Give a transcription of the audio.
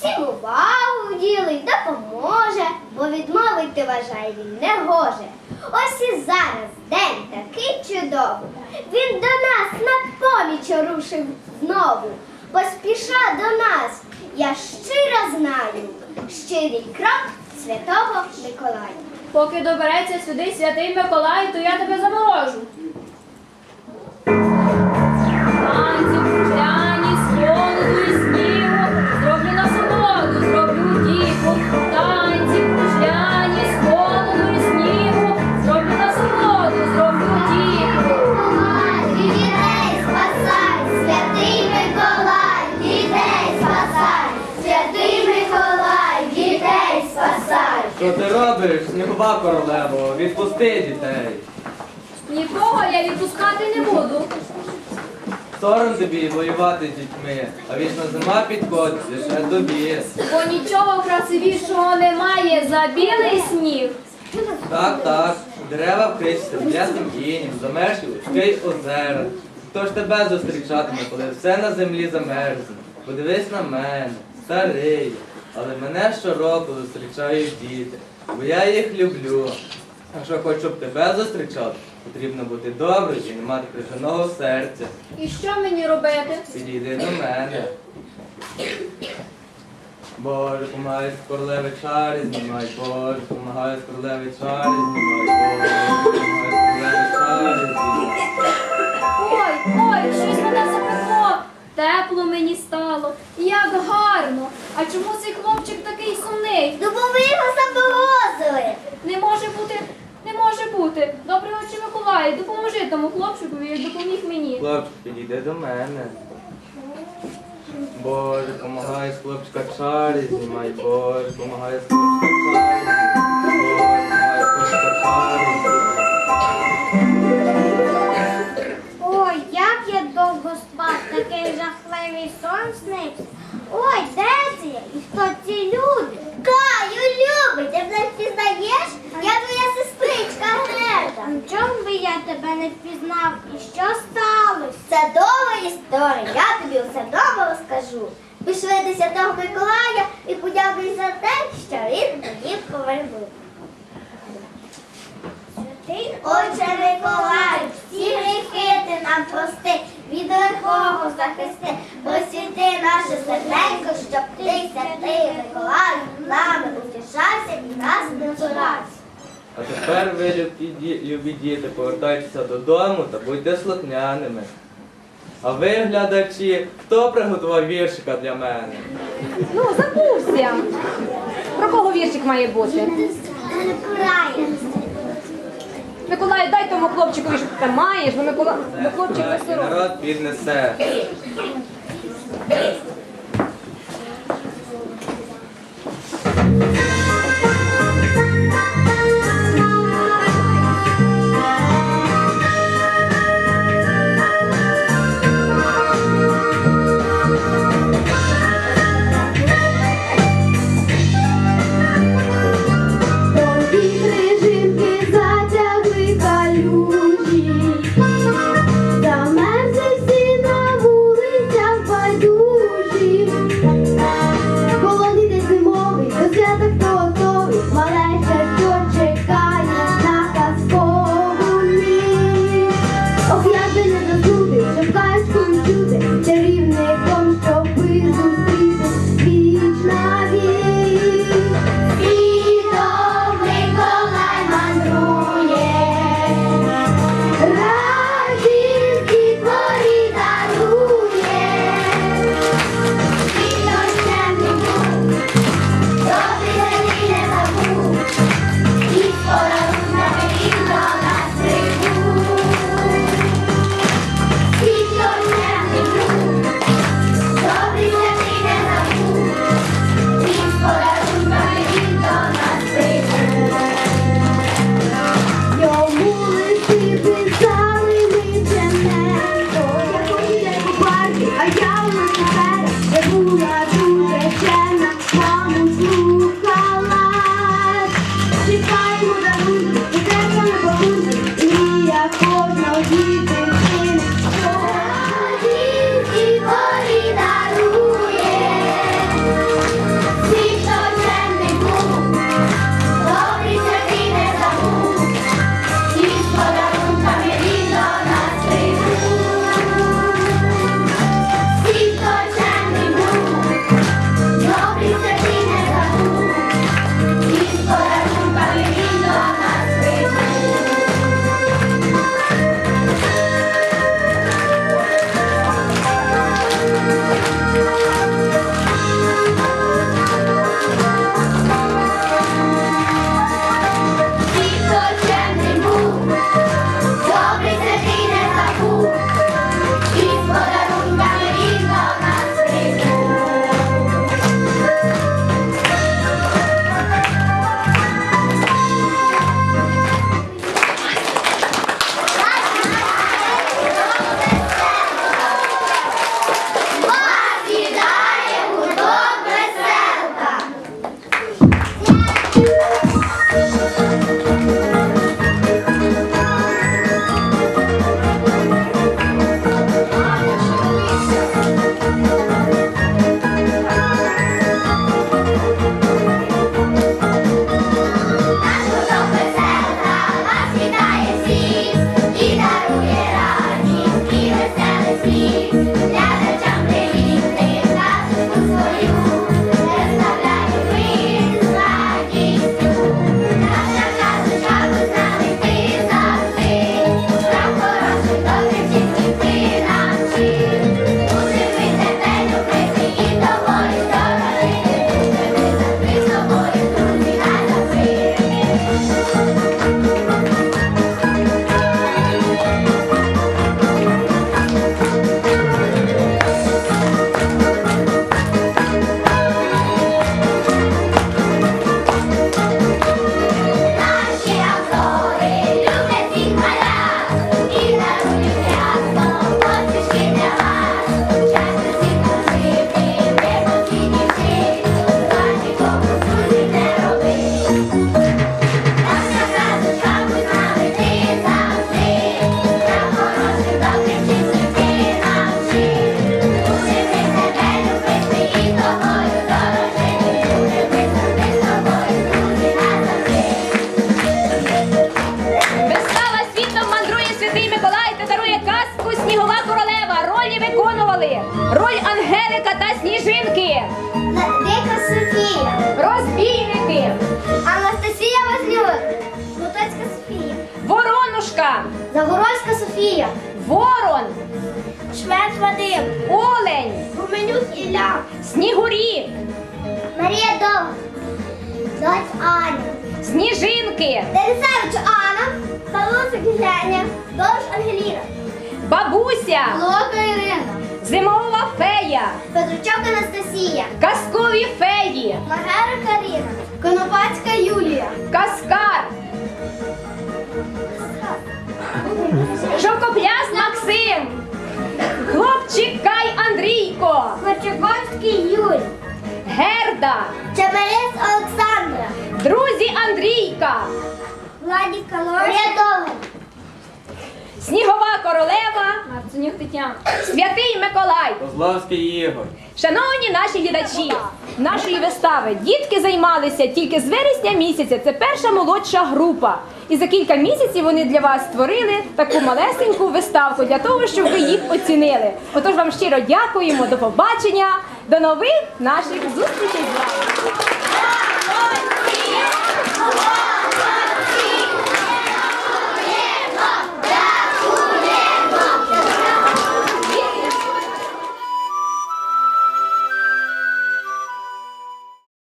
всім увагу вділить, допоможе, бо відмовити вважає він не гоже. Ось і зараз день такий чудовий. Він до нас на поміч рушив знову. Поспіша до нас, я щиро знаю, щирий крок святого Миколая. Поки добереться сюди святий Миколай, то я тебе заморожу. Робиш, королево? Відпусти дітей. Нікого я відпускати не буду. Сором тобі воювати з дітьми, а вічна зима підходить лише тобі. Бо нічого красивішого немає за білий сніг. Так, так, дерева вкриті ясним інем, замерзли лучки озера. Хто ж тебе зустрічатиме, коли все на землі замерзне? Подивись на мене, старий, але мене щороку зустрічають діти, бо я їх люблю. Якщо хочу, щоб тебе зустрічати, потрібно бути добрим і не мати крижаного серця. І що мені робити? Підійди до мене. Боже, помагай з королеви чари, знімай, Боже, помагай з королеви чари, знімай, Боже, помагай з королеви знімай. Ой, ой, щось мене запекло. Тепло мені стало. Як гарно. А чому цей хлопчик такий сумний? Ну бо ви його заморозили. Не може бути, не може бути. Добрий очі Миколай, допоможи тому хлопчику, як допоміг мені. Хлопчик, підійди до мене. Боже, помагай з хлопчика чари, знімай, Боже, помагай з хлопчика знімай, Боже, помагай з хлопчика чари. Ой, як я довго спав, такий жахливий сон снився. Де це я? І хто ці люди? Каю, любий, ти мене впізнаєш? Я твоя сестричка Грета. Чому би я тебе не впізнав? І що сталося? Це довга історія, я тобі все добре розкажу. Пішли до Святого Миколая і подякуй за те, що він мені повернув. Святий Отче Миколай, всі гріхи ти нам прости, від лихого захисти, освіти наше серденько, щоб ти, святий Миколай, нами утішався і нас не цурався. А тепер ви, любі любі діти, повертайтеся додому та будьте слухняними. А ви, глядачі, хто приготував віршика для мене? Ну, забувся. Про кого віршик має бути? Миколая. Миколай, дай тому хлопчикові, що ти маєш, бо Микола... бо хлопчик не сорок. народ піднесе. Софія, Ворон, Швець Вадим, Олень, Гуменюк Ілля, Снігурі, Марія Довга, Дочь Аня, Сніжинки, Денисевич Анна, Павлусик Женя, Довж Ангеліна, бабуся, Лока Ірина, зимова фея, Петручок Анастасія, казкові феї, Магера Каріна, Конопацька Юлія, каскар, шовкопляс Максим, хлопчик Кай Андрійко, Корчаковський Юрій, Герда, Чабелець Олександра, друзі Андрійка, Владі Калорія, Рядова, Снігова королева, Марценюк Тетяна. святий Миколай. Козловський Ігор. Шановні наші глядачі нашої вистави, дітки займалися тільки з вересня місяця. Це перша молодша група. І за кілька місяців вони для вас створили таку малесеньку виставку для того, щоб ви їх оцінили. Отож вам щиро дякуємо, до побачення, до нових наших зустрічей з вами.